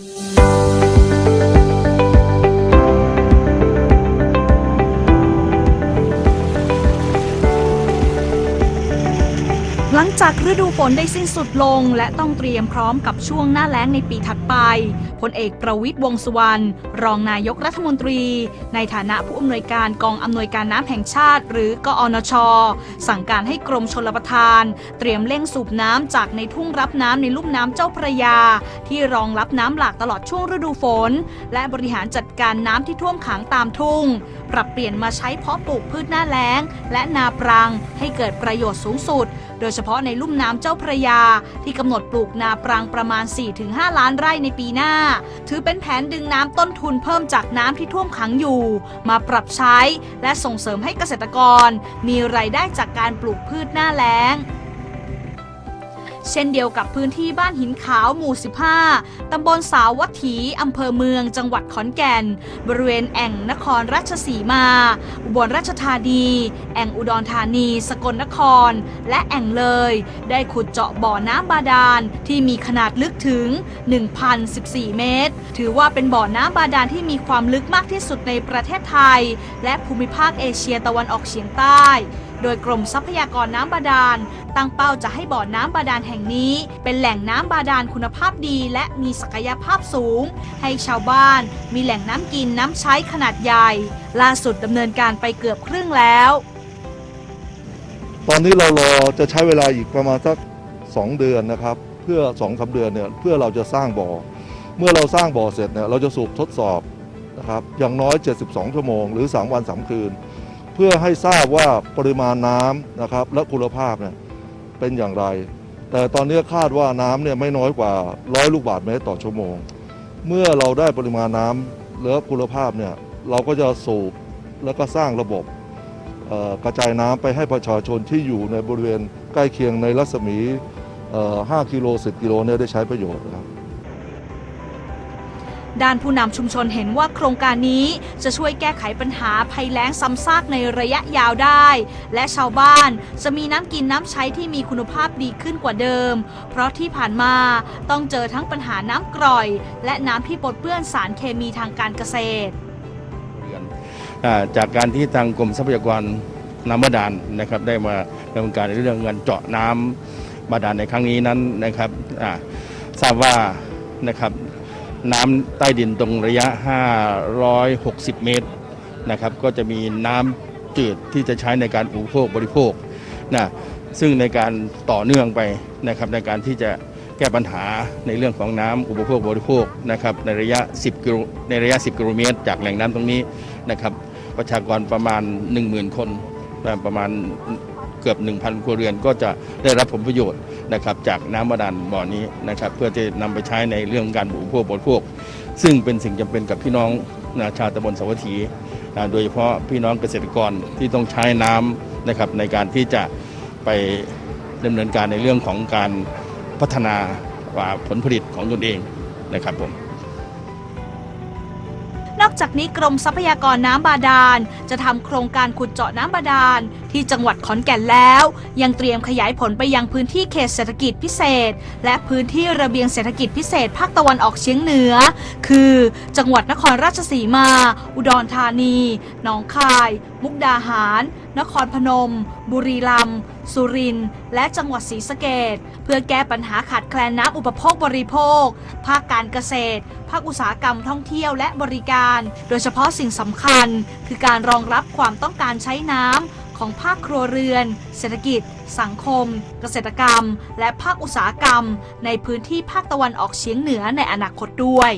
Música หลังจากฤดูฝนได้สิ้นสุดลง และต้องเตรียมพร้อมกับช่วงหน้าแล้งในปีถัดไปพลเอกประวิตยวงสุวรรณรองนายกรัฐมนตรี ในฐานะผู้อำนวยการกองอำนวยการน้ำแห่งชาติ หรือกอนช สั่งการให้กรมชลประทาน เตรียมเร่งสูบน้ำจากในทุ่งรับน้ำในลุ่มน้ำเจ้าพระยา ที่รองรับน้ำหลากตลอดช่วงฤดูฝน และบริหารจัดการน้ำที่ท่วมขังตามทุ่ง ปรับเปลี่ยนมาใช้เพาะปลูกพืชหน้าแล้ง และนาปรังให้เกิดประโยชน์สูงสุดโดยเฉพาะในลุ่มน้ำเจ้าพระยา ที่กำหนดปลูกนาปรังประมาณ 4-5 ล้านไร่ในปีหน้า ถือเป็นแผนดึงน้ำต้นทุนเพิ่มจากน้ำที่ท่วมขังอยู่ มาปรับใช้และส่งเสริมให้เกษตรกร มีรายได้จากการปลูกพืชหน้าแล้ง เช่นเดียวกับพื้นที่บ้านหินขาวหมู่ 15 ตำบลสาววัตถีอำเภอเมือง จังหวัดขอนแก่น บริเวณแอ่งนครราชสีมา อุบลราชธานี แอ่งอุดรธานี สกลนคร และแอ่งเลย ได้ขุดเจาะบ่อน้ำบาดาลที่มีขนาดลึกถึง 1,014 เมตร ถือว่าเป็นบ่อน้ำบาดาลที่มีความลึกมากที่สุดในประเทศไทย และภูมิภาคเอเชียตะวันออกเฉียงใต้ โดยกรมทรัพยากรน้ำบาดาล ตั้งเป้าจะให้บ่อน้ำบาดาลแห่งนี้ เป็นแหล่งน้ำบาดาลคุณภาพดี และมีศักยภาพสูง ให้ชาวบ้านมีแหล่งน้ำกินน้ำใช้ขนาดใหญ่ ล่าสุดดำเนินการไปเกือบครึ่งแล้ว ตอนนี้เรารอจะใช้เวลาอีกประมาณสัก2เดือนนะครับ เพื่อ2อสาเดือนเนี่ยเพื่อเราจะสร้างบ่อ เมื่อเราสร้างบ่อเสร็จเนี่ยเราจะสูบทดสอบนะครับอย่างน้อย 72 ชั่วโมง หรือ 3 วัน 3 คืน เพื่อให้ทราบว่าปริมาณน้ำนะครับและคุณภาพเนี่ยเป็นอย่างไร แต่ตอนนี้คาดว่าน้ำเนี่ยไม่น้อยกว่า100ลูกบาศก์เมตรต่อชั่วโมง เมื่อเราได้ปริมาณน้ำและคุณภาพเนี่ยเราก็จะสูบแล้วก็สร้างระบบกระจายน้ำไปให้ประชาชนที่อยู่ในบริเวณใกล้เคียงในรัศมี 5 กิโล 10 กิโลเนี่ยได้ใช้ประโยชน์นะครับ ด้านผู้นำชุมชนเห็นว่าโครงการนี้จะช่วยแก้ไขปัญหาภัยแล้งซ้ำซากในระยะยาวได้ และชาวบ้านจะมีน้ำกินน้ำใช้ที่มีคุณภาพดีขึ้นกว่าเดิม เพราะที่ผ่านมาต้องเจอทั้งปัญหาน้ำกร่อย และน้ำที่ปนเปื้อนสารเคมีทางการเกษตร จากการที่ทางกรมทรัพยากรน้ำบาดาลนะครับได้มาดำเนินการในเรื่องเงินเจาะน้ำบาดาลในครั้งนี้นั้นนะครับทราบว่านะครับ น้ำใต้ดินตรงระยะ 560 เมตรนะครับก็จะมีน้ำจืดที่จะใช้ในการอุปโภคบริโภคนะซึ่งในการต่อเนื่องไปนะครับในการที่จะแก้ปัญหาในเรื่องของน้ำอุปโภคบริโภคนะครับในระยะ 10กิโลในระยะ 10 กิโลเมตร จากแหล่งน้ำตรงนี้นะครับประชากรประมาณ 10,000 คนประมาณ เกือบ 1,000 ครัวเรือนก็จะได้รับผลประโยชน์นะครับจากน้ำบาดาลบ่อนี้นะครับเพื่อจะนำไปใช้ในเรื่องการอุปโภคบริโภค ซึ่งเป็นสิ่งจำเป็นกับพี่น้องนะชาวตำบลสวัตถีโดยเฉพาะพี่น้องเกษตรกรที่ต้องใช้น้ำนะครับในการที่จะไปดำเนินการในเรื่องของการพัฒนาผลผลิตของตนเองนะครับผม นอกจากนี้กรมทรัพยากรน้ำบาดาล จะทำโครงการขุดเจาะน้ำบาดาล ที่จังหวัดขอนแก่นแล้ว ยังเตรียมขยายผลไปยังพื้นที่เขตเศรษฐกิจพิเศษ และพื้นที่ระเบียงเศรษฐกิจพิเศษภาคตะวันออกเฉียงเหนือ คือ จังหวัดนครราชสีมา อุดรธานี หนองคาย มุกดาหาร นครพนม บุรีรัมย์สุรินทร์และจังหวัดศรีสะเกดเพื่อแก้ปัญหาขาดแคลนน้ำอุปโภคบริโภค ภาคการเกษตร ภาคอุตสาหกรรมท่องเที่ยวและบริการ โดยเฉพาะสิ่งสำคัญ คือการรองรับความต้องการใช้น้ำของภาคครัวเรือน เศรษฐกิจ สังคม เกษตรกรรม และภาคอุตสาหกรรม ในพื้นที่ภาคตะวันออกเฉียงเหนือในอนาคตด้วย